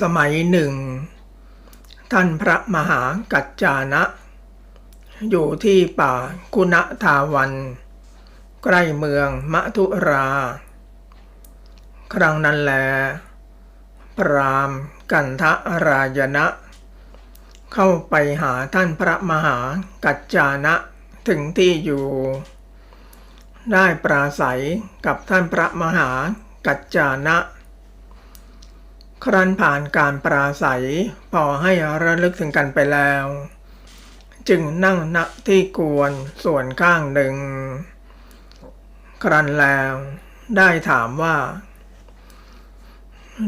สมัยหนึ่ง ท่านพระมหากัจจานะ อยู่ที่ป่ากุณทาวัน ใกล้เมืองมทุรา ครั้งนั้นแล พรามกันทรายณะ เข้าไปหาท่านพระมหากัจจานะถึงที่อยู่ ได้ปราศัยกับท่านพระมหากัจจานะ ครั้นผ่านการปราศัย พอให้ระลึกถึงกันไปแล้ว จึงนั่งณที่กวนส่วนข้างหนึ่ง ครั้นแล้วได้ถามว่า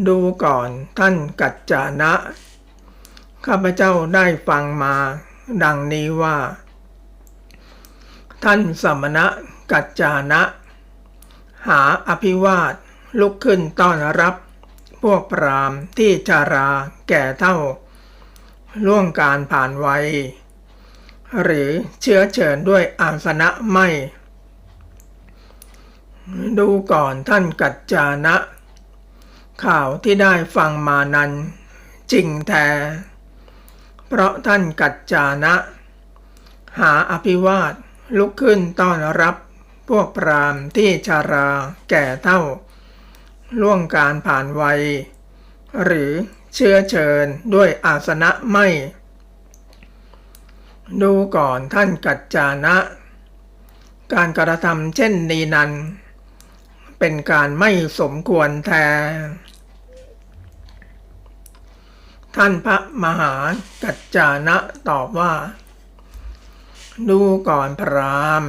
ดูก่อนท่านกัจจานะ ข้าพเจ้าได้ฟังมาดังนี้ว่า ท่านสมณะกัจจานะ หาอภิวาทลุกขึ้นต้อนรับ พวกพรามที่ชาราแก่เท่า ล่วงการผ่านวัย หรือเชื้อเชิญด้วยอาสนะไม่ ดูก่อนท่านกัจจานะ ข่าวที่ได้ฟังมานั้น จริงแท้เพราะท่านกัจจานะ หาอภิวาทลุกขึ้นต้อนรับพวกพรามที่ชาราแก่เท่า ล่วงการผ่านวัย หรือเชื้อเชิญด้วยอาสนะไม่ ดูก่อนท่านกัจจานะ การกระทำเช่นนี้นั้น เป็นการไม่สมควรแท้ท่านพระมหากัจจานะตอบว่า ดูก่อนพราม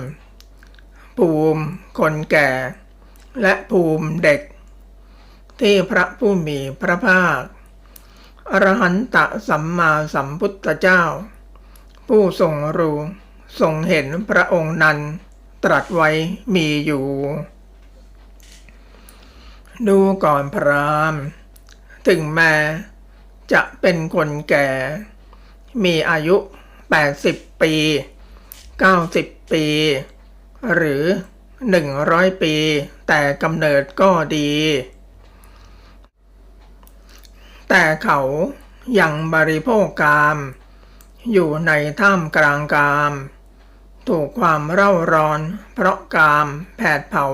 ภูมิคนแก่ และภูมิเด็ก ที่พระผู้มีพระภาค อรหันตสัมมาสัมพุทธเจ้า ผู้ทรงรู้ทรงเห็นพระองค์นั้น ตรัสไว้มีอยู่ ดูก่อนพรามณ์ถึงแม้จะเป็นคนแก่ มีอายุ 80 ปี 90 ปี หรือ 100 ปี แต่กำเนิดก็ดี แต่เขายังบริโภคกาม อยู่ในท่ามกลางกาม ถูกความเร่าร้อน เพราะกามแผดเผา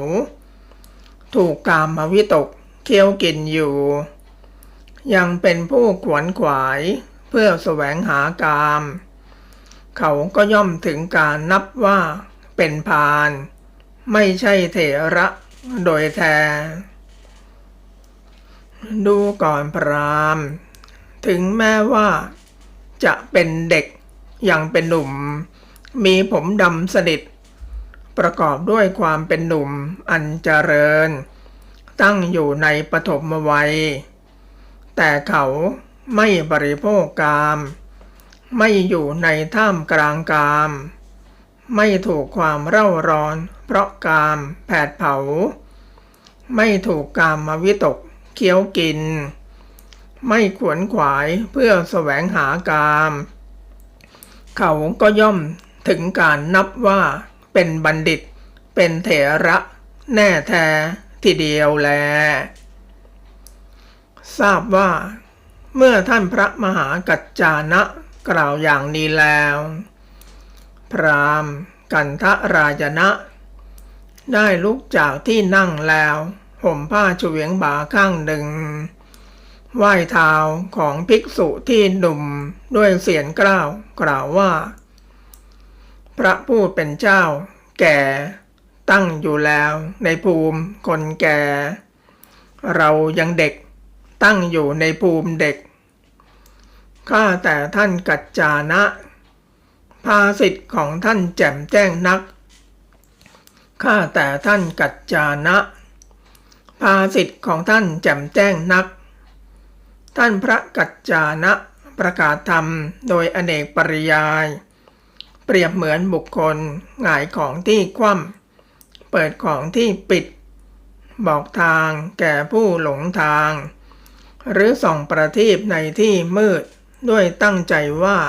ถูกกามมวิตกเคี้ยวกินอยู่ ยังเป็นผู้ขวนขวายเพื่อแสวงหากาม เขาก็ย่อมถึงการนับว่าเป็นพาน ไม่ใช่เถระโดยแท้ ดูก่อนพรามณ์ถึงแม้ว่า จะเป็นเด็กยังเป็นหนุ่ม มีผมดำสนิท ประกอบด้วยความเป็นหนุ่มอันเจริญ ตั้งอยู่ในปฐมวัย แต่เขาไม่บริโภคกาม ไม่อยู่ในท่ามกลางกาม ไม่ถูกความเร่าร้อน เพราะกามแผดเผา ไม่ถูกกามมาวิตก เคี้ยวกิน ไม่ขวนขวายเพื่อแสวงหากาม เขาก็ย่อมถึงการนับว่าเป็นบัณฑิต เป็นเถระแน่แท้ทีเดียวแล ทราบว่า เมื่อท่านพระมหากัจจานะกล่าวอย่างนี้แล้ว พรามณ์กันทรายณะได้ลุกจากที่นั่งแล้ว ห่มผ้าเฉวียงบ่าข้างหนึ่งไหว้เท้าของภิกษุที่หนุ่มด้วยเสียงกล้าวกล่าวว่า พระผู้เป็นเจ้า แก่ตั้งอยู่แล้วในภูมิคนแก่ เรายังเด็กตั้งอยู่ในภูมิเด็ก ข้าแต่ท่านกัจจานะ ภาสิทธิ์ของท่านแจ่มแจ้งนัก ข้าแต่ท่านกัจจานะ ภาสิทธิ์ของท่านแจ่มแจ้งนัก ท่านพระกัจจานะประกาศธรรมโดยอเนกปริยาย เปรียบเหมือนบุคคลหงายของที่คว่ำเปิดของที่ปิด บอกทางแก่ผู้หลงทาง หรือส่องประทีปในที่มืดด้วยตั้งใจว่า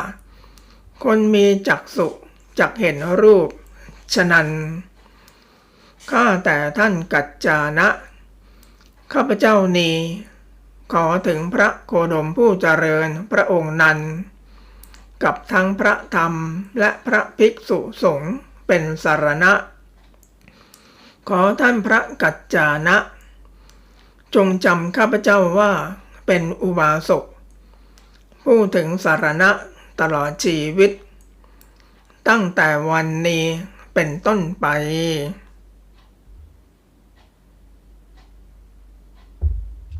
คนมีจักษุจักเห็นรูป ฉนันข้าแต่ท่านกัจจานะ ข้าพเจ้านี้ ขอถึงพระโคดมผู้เจริญพระองค์นั้น กับทั้งพระธรรมและพระภิกษุสงฆ์เป็นสารณะ ขอท่านพระกัจจานะ จงจำข้าพเจ้าว่าเป็นอุบาสกผู้ถึงสารณะตลอดชีวิต ตั้งแต่วันนี้เป็นต้นไป